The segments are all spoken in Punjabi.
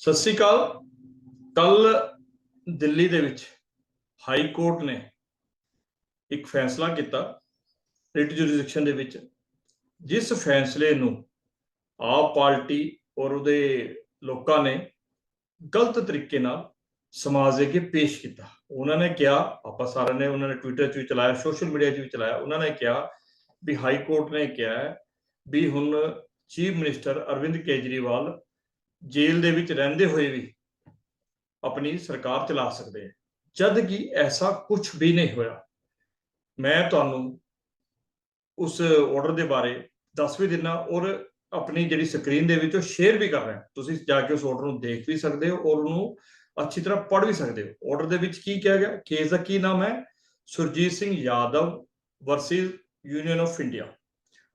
ਸਤਿ ਸ੍ਰੀ ਅਕਾਲ। ਕੱਲ ਦਿੱਲੀ ਦੇ ਵਿੱਚ ਹਾਈ ਕੋਰਟ ਨੇ ਇੱਕ ਫੈਸਲਾ ਕੀਤਾ ਰਿਟ ਜੁਰਿਸਡਿਕਸ਼ਨ ਦੇ ਵਿੱਚ, ਜਿਸ ਫੈਸਲੇ ਨੂੰ ਆਪ ਪਾਰਟੀ ਔਰ ਉਹਦੇ ਲੋਕਾਂ ਨੇ ਗਲਤ ਤਰੀਕੇ ਨਾਲ ਸਮਾਜ ਦੇ ਅੱਗੇ ਪੇਸ਼ ਕੀਤਾ। ਉਹਨਾਂ ਨੇ ਕਿਹਾ, ਆਪਾਂ ਸਾਰਿਆਂ ਨੇ ਉਹਨਾਂ ਨੇ ਟਵਿੱਟਰ 'ਚ ਵੀ ਚਲਾਇਆ ਸੋਸ਼ਲ ਮੀਡੀਆ 'ਚ ਵੀ ਚਲਾਇਆ, ਉਹਨਾਂ ਨੇ ਕਿਹਾ ਵੀ ਹਾਈ ਕੋਰਟ ਨੇ ਕਿਹਾ ਵੀ ਹੁਣ ਚੀਫ ਮਿਨਿਸਟਰ ਅਰਵਿੰਦ ਕੇਜਰੀਵਾਲ ਜੇਲ੍ਹ ਦੇ ਵਿੱਚ ਰਹਿੰਦੇ ਹੋਏ ਵੀ ਆਪਣੀ ਸਰਕਾਰ ਚਲਾ ਸਕਦੇ ਆ ਜਦ ਕਿ ਐਸਾ ਕੁਝ ਵੀ ਨਹੀਂ ਹੋਇਆ। ਮੈਂ ਤੁਹਾਨੂੰ ਉਸ ਆਰਡਰ ਦੇ ਬਾਰੇ ਦੱਸ ਵੀ ਦਿੰਨਾ ਔਰ ਆਪਣੀ ਜਿਹੜੀ ਸਕਰੀਨ ਦੇ ਵਿੱਚ ਉਹ ਸ਼ੇਅਰ ਵੀ ਕਰ ਰਿਹਾ। ਤੁਸੀਂ ਜਾ ਕੇ ਉਸ ਆਰਡਰ ਨੂੰ ਦੇਖ ਵੀ ਸਕਦੇ ਹੋ ਔਰ ਉਹਨੂੰ ਅੱਛੀ ਤਰ੍ਹਾਂ ਪੜ੍ਹ ਵੀ ਸਕਦੇ ਹੋ। ਆਰਡਰ ਦੇ ਵਿੱਚ ਕੀ ਕਿਹਾ ਗਿਆ? ਕੇਸ ਦਾ ਕੀ ਨਾਮ ਹੈ? Surjit Singh Yadav versus union of India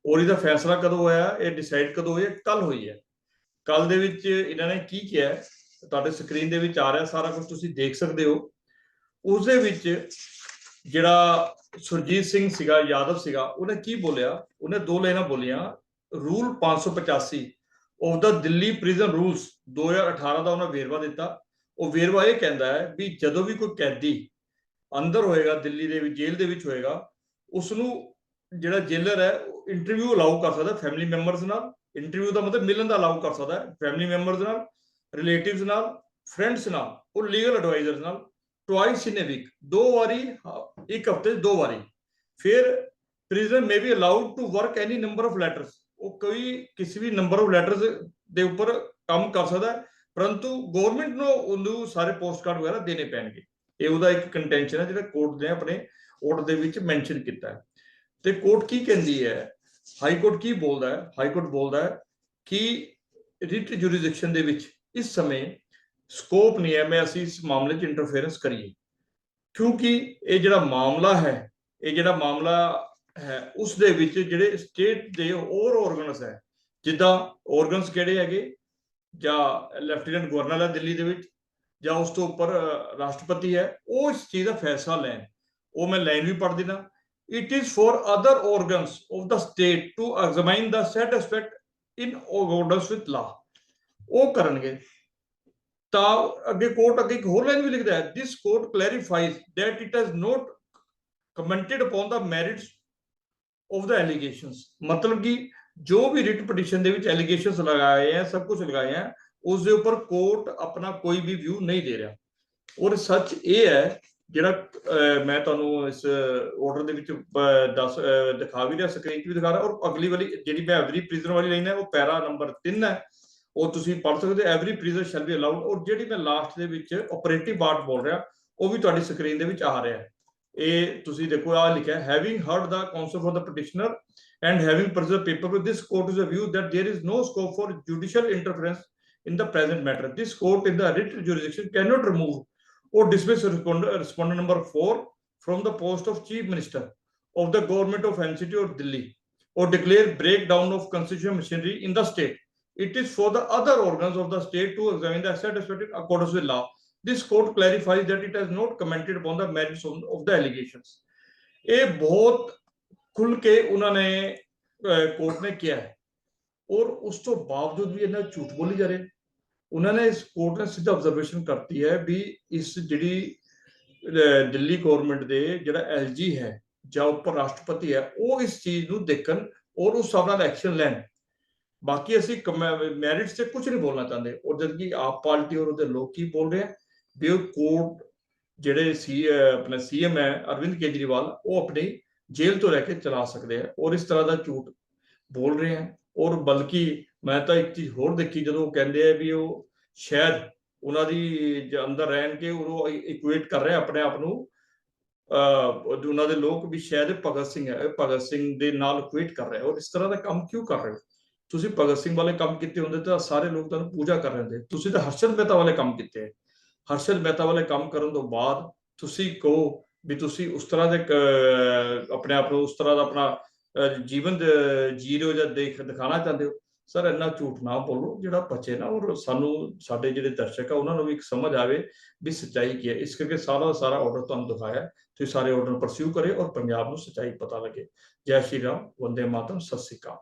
ਔਰ ਇਹਦਾ ਫੈਸਲਾ ਕਦੋਂ ਹੋਇਆ? ਇਹ ਡਿਸਾਈਡ ਕਦੋਂ ਹੋਇਆ ਕੱਲ ਹੋਈ ਹੈ। ਕੱਲ ਦੇ ਵਿੱਚ ਇਹਨਾਂ ਨੇ ਕੀ ਕਿਹਾ ਤੁਹਾਡੇ ਸਕਰੀਨ ਦੇ ਵਿੱਚ ਆ ਰਿਹਾ ਸਾਰਾ ਕੁਝ, ਤੁਸੀਂ ਦੇਖ ਸਕਦੇ ਹੋ। ਉਸ ਦੇ ਵਿੱਚ ਜਿਹੜਾ ਸੁਰਜੀਤ ਸਿੰਘ ਸੀਗਾ, ਯਾਦਵ ਸੀਗਾ, ਉਹਨੇ ਕੀ ਬੋਲਿਆ? ਉਹਨੇ ਦੋ ਲਾਈਨਾਂ ਬੋਲੀਆਂ। Rule 585 of the Delhi prison rules 2018 ਦਾ ਉਹਨਾਂ ਵੇਰਵਾ ਦਿੱਤਾ। ਉਹ ਵੇਰਵਾ ਇਹ ਕਹਿੰਦਾ ਹੈ ਵੀ ਜਦੋਂ ਵੀ ਕੋਈ ਕੈਦੀ ਅੰਦਰ ਹੋਏਗਾ, ਦਿੱਲੀ ਦੇ ਵਿੱਚ, ਜੇਲ੍ਹ ਦੇ ਵਿੱਚ ਹੋਏਗਾ ਉਸ ਨੂੰ ਜਿਹੜਾ ਜੇਲਰ ਹੈ ਇੰਟਰਵਿਊ ਅਲਾਉ ਕਰ ਸਕਦਾ ਫੈਮਿਲੀ ਮੈਂਬਰਸ ਨਾਲ। ਇੰਟਰਵਿਊ ਦਾ ਮਤਲਬ ਮਿਲਣ ਦਾ ਅਲਾਉ ਕਰ ਸਕਦਾ ਹੈ ਫੈਮਿਲੀ ਮੈਂਬਰਸ ਨਾਲ ਰਿਲੇਟਿਵਸ ਨਾਲ ਫਰੈਂਡਸ ਨਾਲ, ਉਹ ਲੀਗਲ ਐਡਵਾਈਜ਼ਰਸ ਨਾਲ ਟਵਾਈਸ ਇਨ ਅ ਵੀਕ ਦੋ ਵਾਰੀ ਇੱਕ ਹਫ਼ਤੇ ਦੋ ਵਾਰੀ। ਫਿਰ prisoner may be allowed to work any number of letters ਉਹ ਕੋਈ ਕਿਸੇ ਵੀ ਨੰਬਰ ਆਫ ਲੈਟਰਸ ਦੇ ਉੱਪਰ ਕੰਮ ਕਰ ਸਕਦਾ ਹੈ। ਪਰੰਤੂ ਗਵਰਨਮੈਂਟ ਨੂੰ ਉਹਨੂੰ ਸਾਰੇ ਪੋਸਟ ਕਾਰਡ ਵਗੈਰਾ ਦੇਣੇ ਪੈਣਗੇ। ਇਹ ਉਹਦਾ ਇੱਕ ਕੰਟੈਂਸ਼ਨ ਹੈ, ਜਿਹੜਾ ਕੋਰਟ ਨੇ ਆਪਣੇ ਆਰਡਰ ਦੇ ਵਿੱਚ ਮੈਂਸ਼ਨ ਕੀਤਾ ਹੈ। ਤੇ ਕੋਰਟ ਕੀ ਕਹਿੰਦੀ ਹੈ? ਹਾਈ ਕੋਰਟ ਕੀ ਬੋਲਦਾ ਹੈ? ਹਾਈ ਕੋਰਟ ਬੋਲਦਾ ਹੈ ਕਿ ਰਿਟ ਜੁਰਿਸਡਿਕਸ਼ਨ ਦੇ ਵਿੱਚ ਇਸ ਸਮੇਂ ਸਕੋਪ ਨਹੀਂ ਹੈ, ਮੈਂ ਅਸੀਂ ਇਸ ਮਾਮਲੇ 'ਚ ਇੰਟਰਫੇਰੈਂਸ ਕਰੀਏ। ਕਿਉਂਕਿ ਇਹ ਜਿਹੜਾ ਮਾਮਲਾ ਹੈ, ਇਹ ਜਿਹੜਾ ਮਾਮਲਾ ਹੈ, ਉਸ ਦੇ ਵਿੱਚ ਜਿਹੜੇ ਸਟੇਟ ਦੇ ਹੋਰ ਆਰਗਨਸ ਹੈ, ਜਿੱਦਾਂ ਆਰਗਨਸ ਕਿਹੜੇ ਹੈਗੇ? ਜਾਂ ਲੈਫਟੀਨੈਂਟ ਗਵਰਨਰ ਹੈ ਦਿੱਲੀ ਦੇ ਵਿੱਚ ਜਾਂ ਉਸ ਤੋਂ ਉੱਪਰ ਰਾਸ਼ਟਰਪਤੀ ਹੈ ਉਹ ਇਸ ਚੀਜ਼ ਦਾ ਫੈਸਲਾ ਲੈਣ ਉਹ ਮੈਂ ਲਾਈਨ ਵੀ ਪੜ੍ਹ ਦਿਨਾ it is for other organs of the state to examine the said aspect in accordance with law ਉਹ ਕਰਨਗੇ ਤਾਂ ਅੱਗੇ ਕੋਰਟ ਅੱਗੇ ਇੱਕ ਹੋਰ ਲਾਈਨ ਵੀ ਲਿਖਦਾ ਹੈ this court clarifies that it has not commented upon the merits of the allegations ਮਤਲਬ ਕਿ ਜੋ ਵੀ ਰਿਟ ਪਟੀਸ਼ਨ ਦੇ ਵਿੱਚ ਐਲੀਗੇਸ਼ਨਸ ਲਗਾਏ ਹੈ ਸਭ ਕੁਝ ਲਗਾਏ ਹੈ ਉਸ ਦੇ ਉੱਪਰ ਕੋਰਟ ਆਪਣਾ ਕੋਈ ਵੀ ਵਿਊ ਨਹੀਂ ਦੇ ਰਿਹਾ। ਔਰ ਸੱਚ ਇਹ ਹੈ, ਜਿਹੜਾ ਮੈਂ ਤੁਹਾਨੂੰ ਇਸ ਆਰਡਰ ਦੇ ਵਿੱਚ ਦੱਸ ਦਿਖਾ ਵੀ ਰਿਹਾ ਸਕਰੀਨ 'ਤੇ ਵੀ ਦਿਖਾ ਰਿਹਾ, ਔਰ ਅਗਲੀ ਵਾਲੀ ਜਿਹੜੀ ਮੈਂ ਐਵਰੀ ਪ੍ਰਿਜ਼ਨਰ ਵਾਲੀ ਲਾਈਨ ਹੈ, ਉਹ ਪੈਰਾ ਨੰਬਰ 3 ਹੈ। ਉਹ ਤੁਸੀਂ ਪੜ੍ਹ ਸਕਦੇ ਹੋ every prisoner shall be allowed ਔਰ ਜਿਹੜੀ ਮੈਂ ਲਾਸਟ ਦੇ ਵਿੱਚ ਆਪਰੇਟਿਵ ਪਾਰਟ ਬੋਲ ਰਿਹਾ, ਉਹ ਵੀ ਤੁਹਾਡੀ ਸਕਰੀਨ ਦੇ ਵਿੱਚ ਆ ਰਿਹਾ। ਹੈ ਇਹ ਤੁਸੀਂ ਦੇਖੋ ਆ ਲਿਖਿਆ having heard the counsel for the petitioner and having perused paper with this court is a view that there is no scope for judicial interference in the present matter. This court in the writ jurisdiction cannot remove or dismiss respondent, respondent number four from the post of chief minister of the government of MCT or Delhi or declare breakdown of constitutional machinery in the state. It is for the other organs of the state to examine the asset respected accordance with law. This court clarifies that it has not commented upon the merits of, the allegations. ਇਹ ਬਹੁਤ ਖੁੱਲ ਕੇ ਉਹਨਾਂ ਨੇ ਕੋਰਟ ਨੇ ਕਿਹਾ ਹੈ ਔਰ ਉਸ ਤੋਂ ਬਾਵਜੂਦ ਵੀ ਇਹਨਾਂ ਝੂਠ ਬੋਲੀ ਜਾ ਰਹੇ ਉਹਨਾਂ ਨੇ ਇਸ ਕੋਰਟ ਨੇ ਸਿੱਧਾ ਆਬਜ਼ਰਵੇਸ਼ਨ ਕਰਤੀ ਹੈ ਵੀ ਇਸ ਜਿਹੜੀ ਦਿੱਲੀ ਗਵਰਨਮੈਂਟ ਦੇ ਜਿਹੜਾ ਐਲਜੀ ਹੈ ਜਾਂ ਉਪ ਰਾਸ਼ਟਰਪਤੀ ਹੈ ਉਹ ਇਸ ਚੀਜ਼ ਨੂੰ ਦੇਖਣ ਔਰ ਉਸ ਹਿਸਾਬ ਨਾਲ ਐਕਸ਼ਨ ਲੈਣ ਬਾਕੀ ਅਸੀਂ ਮੈਰਿਟਸ ਤੇ ਕੁਝ ਨਹੀਂ ਬੋਲਣਾ ਚਾਹੁੰਦੇ ਔਰ ਜਦ ਕਿ ਆਪ ਪਾਰਟੀ ਔਰ ਉਹਦੇ ਲੋਕ ਕੀ ਬੋਲ ਰਹੇ ਆ ਵੀ ਕੋਰਟ ਜਿਹੜੇ ਸੀ ਅਹ, ਆਪਣਾ ਸੀਐਮ ਹੈ ਅਰਵਿੰਦ ਕੇਜਰੀਵਾਲ ਉਹ ਆਪਣੀ ਜੇਲ੍ਹ ਤੋਂ ਰਹਿ ਕੇ ਚਲਾ ਸਕਦੇ ਆ ਔਰ ਇਸ ਤਰ੍ਹਾਂ ਦਾ ਝੂਠ ਬੋਲ ਰਹੇ ਆ। ਔਰ ਬਲਕਿ ਮੈਂ ਤਾਂ ਇੱਕ ਚੀਜ਼ ਹੋਰ ਦੇਖੀ ਜਦੋਂ ਉਹ ਕਹਿੰਦੇ ਆ ਵੀ ਉਹ ਸ਼ਾਇਦ ਉਹਨਾਂ ਦੀ ਅੰਦਰ ਰਹਿਣ ਕੇ ਉਹ ਇਕੁਏਟ ਕਰ ਰਹੇ ਆਪਣੇ ਆਪ ਨੂੰ ਅਹ ਉਹਨਾਂ ਦੇ ਲੋਕ ਵੀ ਸ਼ਾਇਦ ਭਗਤ ਸਿੰਘ ਹੈ ਭਗਤ ਸਿੰਘ ਦੇ ਨਾਲ ਇਕੁਏਟ ਕਰ ਰਹੇ। ਔਰ ਇਸ ਤਰ੍ਹਾਂ ਦਾ ਕੰਮ ਕਿਉਂ ਕਰ ਰਹੇ ਹੋ? ਤੁਸੀਂ ਭਗਤ ਸਿੰਘ ਵਾਲੇ ਕੰਮ ਕੀਤੇ ਹੁੰਦੇ ਤਾਂ ਸਾਰੇ ਲੋਕ ਤੁਹਾਨੂੰ ਪੂਜਾ ਕਰ ਰਹੇ ਹੁੰਦੇ ਤੁਸੀਂ ਤਾਂ ਹਰਸ਼ਦ ਮਹਿਤਾ ਵਾਲੇ ਕੰਮ ਕੀਤੇ ਹਰਸ਼ਦ ਮਹਿਤਾ ਵਾਲੇ ਕੰਮ ਕਰਨ ਤੋਂ ਬਾਅਦ ਤੁਸੀਂ ਕਹੋ ਵੀ ਤੁਸੀਂ ਉਸ ਤਰ੍ਹਾਂ ਦੇ ਆਪਣੇ ਆਪ ਨੂੰ ਉਸ ਤਰ੍ਹਾਂ ਦਾ ਆਪਣਾ ਜੀਵਨ ਦ- ਜੀ ਰਹੇ ਹੋ ਜਾਂ ਦੇਖ ਦਿਖਾਣਾ ਚਾਹੁੰਦੇ ਹੋ? ਸਰ, ਇੰਨਾ ਝੂਠ ਨਾ ਬੋਲੋ, ਜਿਹੜਾ ਬਚੇ ਨਾ, ਔਰ ਸਾਨੂੰ, ਸਾਡੇ ਜਿਹੜੇ ਦਰਸ਼ਕ ਆ, ਉਹਨਾਂ ਨੂੰ ਵੀ ਇੱਕ ਸਮਝ ਆਵੇ ਵੀ ਸੱਚਾਈ ਕੀ ਹੈ। ਇਸ ਕਰਕੇ ਸਾਰਾ ਦਾ ਸਾਰਾ ਆਰਡਰ ਤੁਹਾਨੂੰ ਦਿਖਾਇਆ। ਤੁਸੀਂ ਸਾਰੇ ਆਰਡਰ ਪਰਸਿਊ ਕਰੇ ਔਰ ਪੰਜਾਬ ਨੂੰ ਸੱਚਾਈ ਪਤਾ ਲੱਗੇ। ਜੈ ਸ਼੍ਰੀ ਰਾਮ, ਵੰਦੇ ਮਾਤਰਮ, ਸਤਿ ਸ਼੍ਰੀ ਅਕਾਲ।